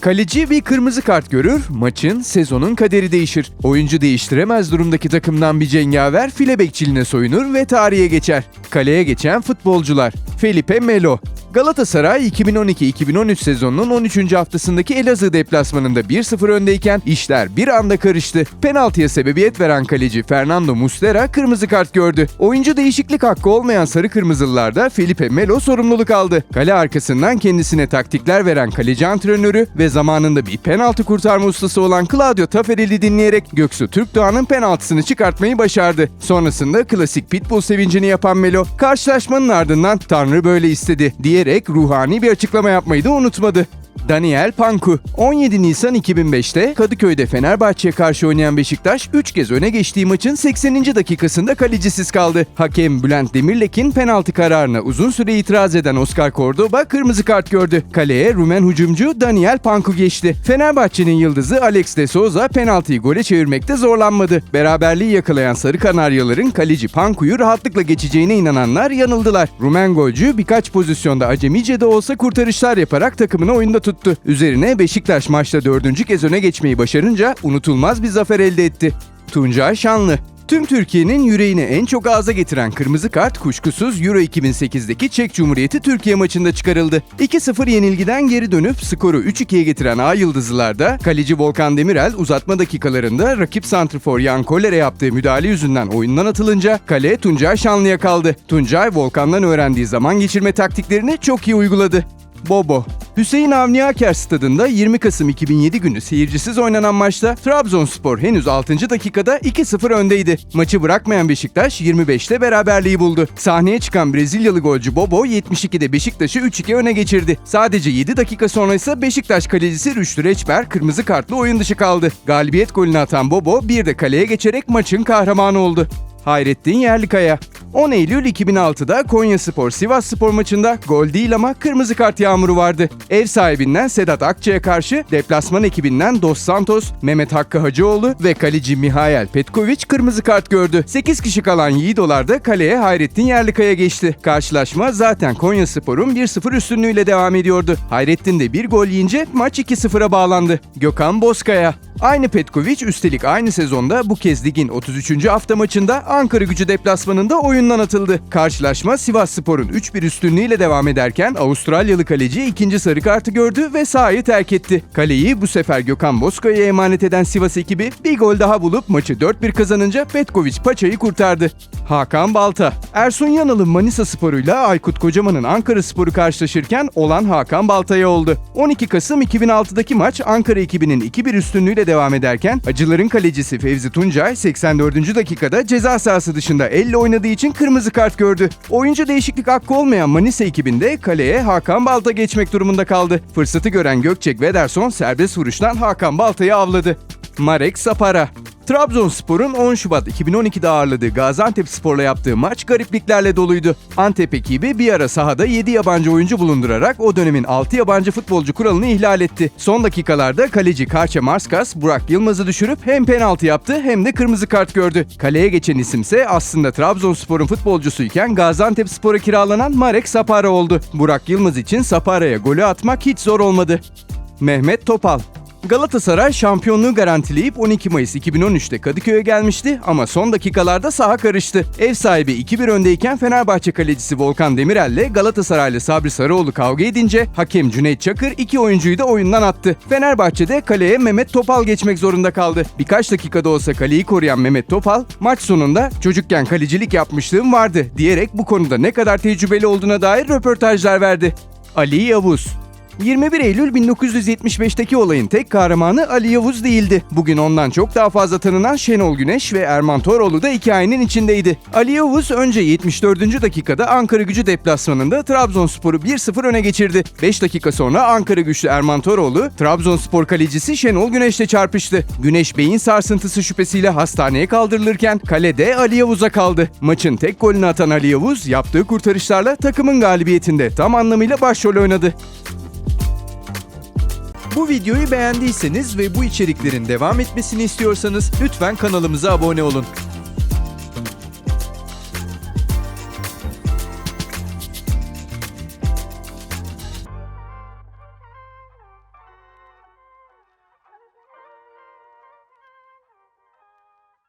Kaleci bir kırmızı kart görür, maçın, sezonun kaderi değişir. Oyuncu değiştiremez durumdaki takımdan bir cengaver file bekçiliğine soyunur ve tarihe geçer. Kaleye geçen futbolcular. Felipe Melo, Galatasaray 2012-2013 sezonunun 13. haftasındaki Elazığ deplasmanında 1-0 öndeyken işler bir anda karıştı. Penaltıya sebebiyet veren kaleci Fernando Muslera kırmızı kart gördü. Oyuncu değişiklik hakkı olmayan sarı kırmızılılarda Felipe Melo sorumluluk aldı. Kale arkasından kendisine taktikler veren kaleci antrenörü ve zamanında bir penaltı kurtarma ustası olan Claudio Taffarel'i dinleyerek Göksu Türkdoğan'ın penaltısını çıkartmayı başardı. Sonrasında klasik pitbull sevincini yapan Melo, karşılaşmanın ardından Tanrı böyle istedi diyerek ruhani bir açıklama yapmayı da unutmadı. Daniel Panku 17 Nisan 2005'te Kadıköy'de Fenerbahçe'ye karşı oynayan Beşiktaş 3 kez öne geçtiği maçın 80. dakikasında kalecisiz kaldı. Hakem Bülent Demirlek'in penaltı kararına uzun süre itiraz eden Oscar Cordoba kırmızı kart gördü. Kaleye Rumen hücumcu Daniel Panku geçti. Fenerbahçe'nin yıldızı Alex de Souza penaltıyı gole çevirmekte zorlanmadı. Beraberliği yakalayan Sarı Kanaryaların kaleci Panku'yu rahatlıkla geçeceğine inananlar yanıldılar. Rumen golcü birkaç pozisyonda acemice de olsa kurtarışlar yaparak takımını oyunda tuttu. Üzerine Beşiktaş maçta dördüncü kez öne geçmeyi başarınca unutulmaz bir zafer elde etti. Tuncay Şanlı Tüm Türkiye'nin yüreğini en çok ağza getiren kırmızı kart kuşkusuz Euro 2008'deki Çek Cumhuriyeti Türkiye maçında çıkarıldı. 2-0 yenilgiden geri dönüp skoru 3-2'ye getiren A Yıldızlılar'da kaleci Volkan Demirel uzatma dakikalarında rakip santrfor Yan Koller'e yaptığı müdahale yüzünden oyundan atılınca kale Tuncay Şanlı'ya kaldı. Tuncay Volkan'dan öğrendiği zaman geçirme taktiklerini çok iyi uyguladı. Bobo Hüseyin Avni Aker stadında 20 Kasım 2007 günü seyircisiz oynanan maçta Trabzonspor henüz 6. dakikada 2-0 öndeydi. Maçı bırakmayan Beşiktaş 25'te beraberliği buldu. Sahneye çıkan Brezilyalı golcü Bobo 72'de Beşiktaş'ı 3-2 öne geçirdi. Sadece 7 dakika sonra ise Beşiktaş kalecisi Rüştü Reçber kırmızı kartlı oyun dışı kaldı. Galibiyet golünü atan Bobo bir de kaleye geçerek maçın kahramanı oldu. Hayrettin Yerlikaya 10 Eylül 2006'da Konya Spor Sivas Spor maçında gol değil ama kırmızı kart yağmuru vardı. Ev sahibinden Sedat Akça'ya karşı deplasman ekibinden Dos Santos, Mehmet Hakkı Hacıoğlu ve kaleci Mihail Petkovic kırmızı kart gördü. 8 kişi kalan Yiğidolar da kaleye Hayrettin Yerlikaya geçti. Karşılaşma zaten Konya Spor'un 1-0 üstünlüğüyle devam ediyordu. Hayrettin de bir gol yiyince maç 2-0'a bağlandı. Gökhan Bozkaya Aynı Petkovic üstelik aynı sezonda bu kez ligin 33. hafta maçında Ankara gücü deplasmanında oyundan atıldı. Karşılaşma Sivas Spor'un 3-1 üstünlüğüyle devam ederken Avustralyalı kaleci ikinci sarı kartı gördü ve sahayı terk etti. Kaleyi bu sefer Gökhan Bozkaya'ya emanet eden Sivas ekibi bir gol daha bulup maçı 4-1 kazanınca Petkovic paçayı kurtardı. Hakan Balta Ersun Yanal'ın Manisa Sporu'yla Aykut Kocaman'ın Ankara Sporu karşılaşırken olan Hakan Balta'ya oldu. 12 Kasım 2006'daki maç Ankara ekibinin 2-1 üstünlüğüyle devam ederken Acıların kalecisi Fevzi Tuncay 84. dakikada ceza sahası dışında elle oynadığı için kırmızı kart gördü. Oyuncu değişiklik hakkı olmayan Manisa ekibinde kaleye Hakan Balta geçmek durumunda kaldı. Fırsatı gören Gökçek Vederson serbest vuruştan Hakan Balta'yı avladı. Marek Sapara Trabzonspor'un 10 Şubat 2012'de ağırladığı Gaziantep Spor'la yaptığı maç garipliklerle doluydu. Antep ekibi bir ara sahada 7 yabancı oyuncu bulundurarak o dönemin 6 yabancı futbolcu kuralını ihlal etti. Son dakikalarda kaleci Karça Marskas, Burak Yılmaz'ı düşürüp hem penaltı yaptı hem de kırmızı kart gördü. Kaleye geçen isimse aslında Trabzonspor'un futbolcusuyken Gaziantep Spor'a kiralanan Marek Sapara oldu. Burak Yılmaz için Sapara'ya golü atmak hiç zor olmadı. Mehmet Topal Galatasaray şampiyonluğu garantileyip 12 Mayıs 2013'te Kadıköy'e gelmişti ama son dakikalarda saha karıştı. Ev sahibi 2-1 öndeyken Fenerbahçe kalecisi Volkan Demirel ile Galatasaraylı Sabri Sarıoğlu kavga edince hakem Cüneyt Çakır iki oyuncuyu da oyundan attı. Fenerbahçe'de kaleye Mehmet Topal geçmek zorunda kaldı. Birkaç dakikada olsa kaleyi koruyan Mehmet Topal maç sonunda çocukken kalecilik yapmışlığım vardı diyerek bu konuda ne kadar tecrübeli olduğuna dair röportajlar verdi. Ali Yavuz 21 Eylül 1975'teki olayın tek kahramanı Ali Yavuz değildi. Bugün ondan çok daha fazla tanınan Şenol Güneş ve Erman Toroğlu da hikayenin içindeydi. Ali Yavuz önce 74. dakikada Ankara gücü deplasmanında Trabzonspor'u 1-0 öne geçirdi. 5 dakika sonra Ankara güçlü Erman Toroğlu, Trabzonspor kalecisi Şenol Güneş'le çarpıştı. Güneş beyin sarsıntısı şüphesiyle hastaneye kaldırılırken kalede Ali Yavuz'a kaldı. Maçın tek golünü atan Ali Yavuz yaptığı kurtarışlarla takımın galibiyetinde tam anlamıyla başrol oynadı. Bu videoyu beğendiyseniz ve bu içeriklerin devam etmesini istiyorsanız lütfen kanalımıza abone olun.